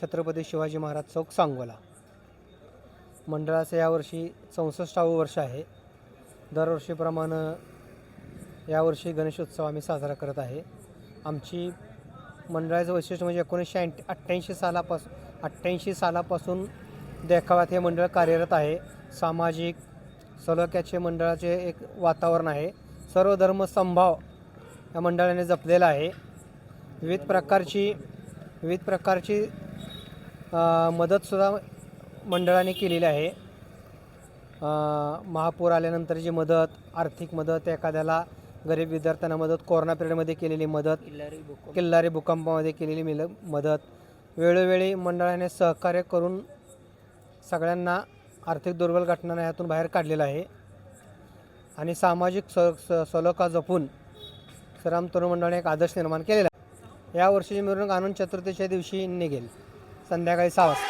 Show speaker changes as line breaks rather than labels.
छत्रपती शिवाजी महाराज चौक सांगोला. मंडळाचं यावर्षी चौसष्टावं वर्ष आहे. दरवर्षीप्रमाणे यावर्षी गणेशोत्सव आम्ही साजरा करत आहे. आमची मंडळाचं वैशिष्ट्य म्हणजे एकोणीसशे ऐं अठ्ठ्याऐंशी सालापासून अठ्ठ्याऐंशी सालापासून देखाव्यात हे मंडळ कार्यरत आहे. सामाजिक सलोख्याचे मंडळाचे एक वातावरण आहे. सर्वधर्म संभाव या मंडळाने जपलेला आहे. विविध प्रकारची विविध प्रकारची मदतसुद्धा मंडळाने केलेली आहे. महापूर आल्यानंतरची मदत आर्थिक मदत एखाद्याला गरीब विद्यार्थ्यांना मदत कोरोना पिरियडमध्ये केलेली मदत किल्लारी भूकंपामध्ये केलेली मिल मदत वेळोवेळी मंडळाने सहकार्य करून सगळ्यांना आर्थिक दुर्बल घटनांना यातून बाहेर काढलेलं आहे. आणि सामाजिक स स सलोखा जपून श्रीराम तरुण मंडळाने एक आदर्श निर्माण केलेला आहे. यावर्षीची मिरवणूक आनंद चतुर्थीच्या दिवशी निघेल. संध्याकाळी सहा वाजता.